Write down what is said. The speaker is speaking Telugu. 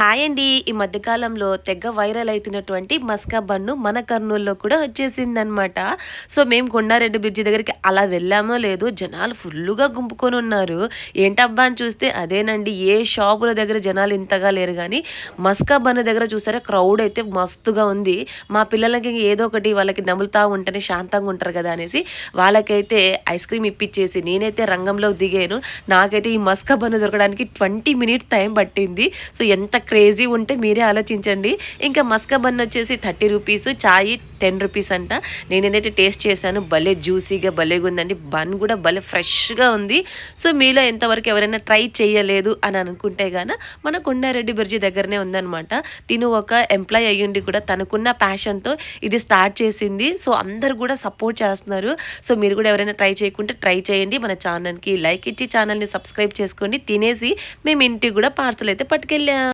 హాయ్ అండి. ఈ మధ్యకాలంలో తెగ వైరల్ అవుతున్నటువంటి మస్కా బన్ను మన కర్నూలులో కూడా వచ్చేసిందనమాట సో మేము కొండారెడ్డి బ్రిడ్జి దగ్గరికి అలా వెళ్ళామో లేదు జనాలు ఫుల్గా గుంపుకొని ఉన్నారు ఏంటబ్బా అని చూస్తే అదేనండి. ఏ షాపుల దగ్గర జనాలు ఇంతగా లేరు కానీ మస్కా బన్ను దగ్గర చూసారా క్రౌడ్ అయితే మస్తుగా ఉంది. మా పిల్లలకి ఏదో ఒకటి వాళ్ళకి నములుతూ ఉంటేనే శాంతంగా ఉంటారు కదా అనేసి వాళ్ళకైతే ఐస్ క్రీమ్ ఇప్పించేసి నేనైతే రంగంలోకి దిగాను. నాకైతే ఈ మస్కా బన్ను దొరకడానికి ట్వంటీ మినిట్స్ టైం పట్టింది. సో ఎంత క్రేజీ ఉంటే మీరే ఆలోచించండి. ఇంకా మస్కా బన్ వచ్చేసి thirty rupees chai ten rupees అంట. నేను ఏదైతే టేస్ట్ చేశాను భలే జ్యూసీగా భలేగా ఉందండి బన్ కూడా భలే ఫ్రెష్గా ఉంది. సో మీలో ఎంతవరకు ఎవరైనా ట్రై చేయలేదు అని అనుకుంటే గాన మన కొండారెడ్డి బ్రిడ్జి దగ్గరనే ఉందనమాట తిను ఒక ఎంప్లాయ్ అయ్యుండి కూడా తనకున్న ప్యాషన్తో ఇది స్టార్ట్ చేసింది. సో అందరు కూడా సపోర్ట్ చేస్తున్నారు. సో మీరు కూడా ఎవరైనా ట్రై చేయకుంటే ట్రై చేయండి. మన ఛానల్కి లైక్ ఇచ్చి ఛానల్ని సబ్స్క్రైబ్ చేసుకోండి తినేసి మేము ఇంటికి కూడా పార్సల్ అయితే పట్టుకెళ్ళాం.